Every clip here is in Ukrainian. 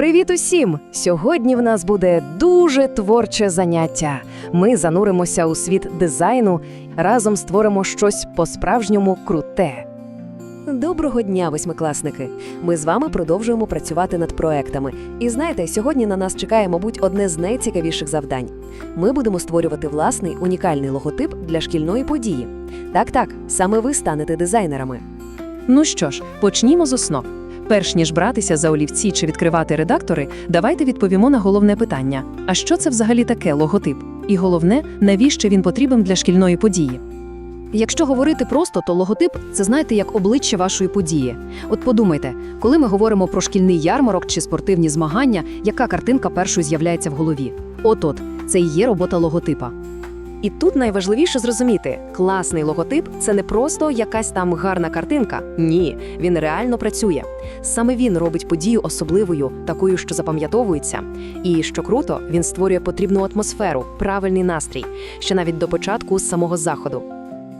Привіт усім! Сьогодні в нас буде дуже творче заняття. Ми зануримося у світ дизайну, разом створимо щось по-справжньому круте. Доброго дня, восьмикласники! Ми з вами продовжуємо працювати над проектами. І знаєте, сьогодні на нас чекає, мабуть, одне з найцікавіших завдань. Ми будемо створювати власний унікальний логотип для шкільної події. Так, так, саме ви станете дизайнерами. Ну що ж, почнімо з основ. Перш ніж братися за олівці чи відкривати редактори, давайте відповімо на головне питання: а що це взагалі таке логотип? І головне, навіщо він потрібен для шкільної події? Якщо говорити просто, то логотип це знаєте як обличчя вашої події. От подумайте, коли ми говоримо про шкільний ярмарок чи спортивні змагання, яка картинка першою з'являється в голові? От-от, це і є робота логотипа. І тут найважливіше зрозуміти: класний логотип це не просто якась там гарна картинка. Ні, він реально працює. Саме він робить подію особливою, такою, що запам'ятовується. І що круто, він створює потрібну атмосферу, правильний настрій, ще навіть до початку самого заходу.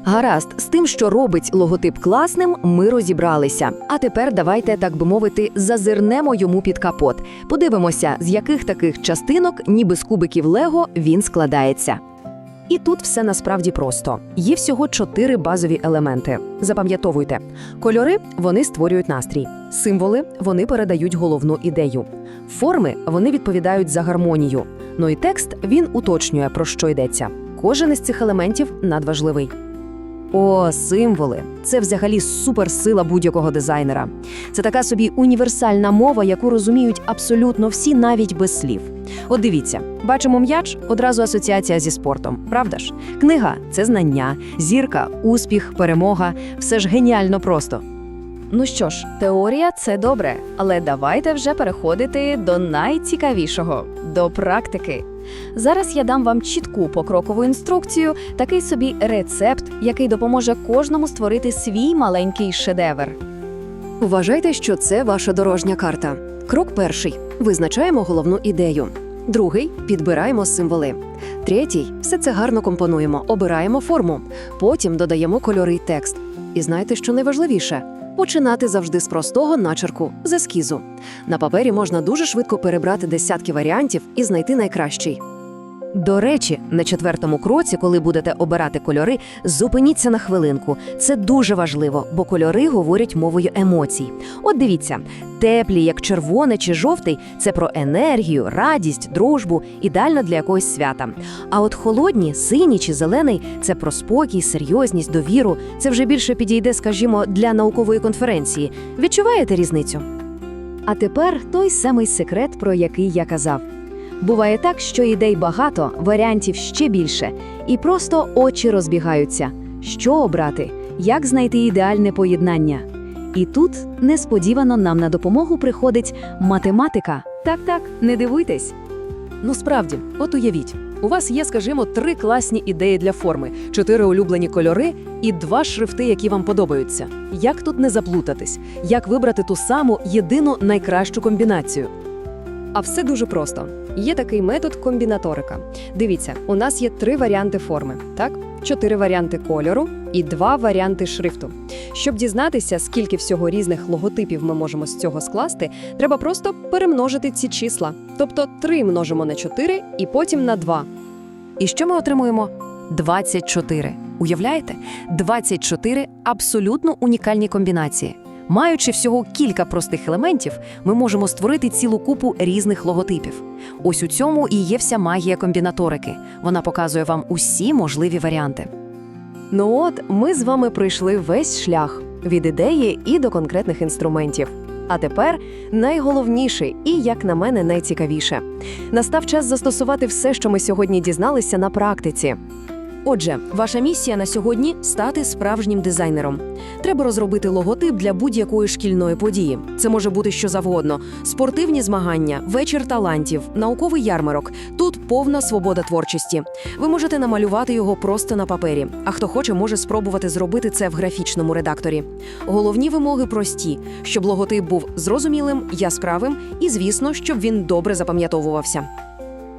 Гаразд, з тим, що робить логотип класним, ми розібралися. А тепер давайте, так би мовити, зазирнемо йому під капот. Подивимося, з яких таких частинок, ніби з кубиків Лего, він складається. І тут все насправді просто. Є всього чотири базові елементи. Запам'ятовуйте, кольори вони створюють настрій, символи вони передають головну ідею, форми вони відповідають за гармонію. Ну і текст він уточнює, про що йдеться. Кожен із цих елементів надважливий. О, символи це взагалі суперсила будь-якого дизайнера. Це така собі універсальна мова, яку розуміють абсолютно всі, навіть без слів. От дивіться, бачимо м'яч, одразу асоціація зі спортом, правда ж? Книга це знання, зірка, успіх, перемога все ж геніально просто. Ну що ж, теорія це добре, але давайте вже переходити до найцікавішого до практики. Зараз я дам вам чітку покрокову інструкцію, такий собі рецепт, який допоможе кожному створити свій маленький шедевр. Вважайте, що це ваша дорожня карта. Крок перший визначаємо головну ідею. Другий підбираємо символи. Третій все це гарно компонуємо, обираємо форму. Потім додаємо кольори й текст. І знаєте, що найважливіше? Починати завжди з простого начерку з ескізу. На папері можна дуже швидко перебрати десятки варіантів і знайти найкращий. До речі, на четвертому кроці, коли будете обирати кольори, зупиніться на хвилинку. Це дуже важливо, бо кольори говорять мовою емоцій. От дивіться, теплі, як червоне чи жовтий, це про енергію, радість, дружбу, ідеально для якогось свята. А от холодні, синій чи зелений це про спокій, серйозність, довіру. Це вже більше підійде, скажімо, для наукової конференції. Відчуваєте різницю? А тепер той самий секрет, про який я казав. Буває так, що ідей багато, варіантів ще більше, і просто очі розбігаються. Що обрати? Як знайти ідеальне поєднання? І тут несподівано нам на допомогу приходить математика. Так, так, не дивуйтесь. Ну справді, от уявіть, у вас є, скажімо, три класні ідеї для форми, чотири улюблені кольори і два шрифти, які вам подобаються. Як тут не заплутатись? Як вибрати ту саму єдину найкращу комбінацію? А все дуже просто. Є такий метод комбінаторика. Дивіться, у нас є три варіанти форми, так? Чотири варіанти кольору і два варіанти шрифту. Щоб дізнатися, скільки всього різних логотипів ми можемо з цього скласти, треба просто перемножити ці числа. Тобто 3 множимо на 4 і потім на 2. І що ми отримуємо? 24. Уявляєте? 24 абсолютно унікальні комбінації. Маючи всього кілька простих елементів, ми можемо створити цілу купу різних логотипів. Ось у цьому і є вся магія комбінаторики. Вона показує вам усі можливі варіанти. Ну от, ми з вами пройшли весь шлях від ідеї і до конкретних інструментів. А тепер найголовніше і, як на мене, найцікавіше. Настав час застосувати все, що ми сьогодні дізналися на практиці. Отже, ваша місія на сьогодні стати справжнім дизайнером. Треба розробити логотип для будь-якої шкільної події. Це може бути що завгодно: спортивні змагання, вечір талантів, науковий ярмарок. Тут повна свобода творчості. Ви можете намалювати його просто на папері. А хто хоче, може спробувати зробити це в графічному редакторі. Головні вимоги прості, щоб логотип був зрозумілим, яскравим і, звісно, щоб він добре запам'ятовувався.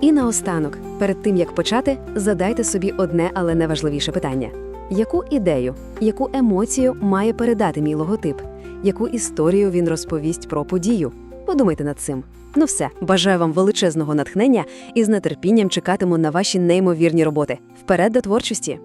І наостанок, перед тим як почати, задайте собі одне, але найважливіше питання: яку ідею, яку емоцію має передати мій логотип, яку історію він розповість про подію? Подумайте над цим. Ну все, бажаю вам величезного натхнення і з нетерпінням чекатиму на ваші неймовірні роботи. Вперед до творчості!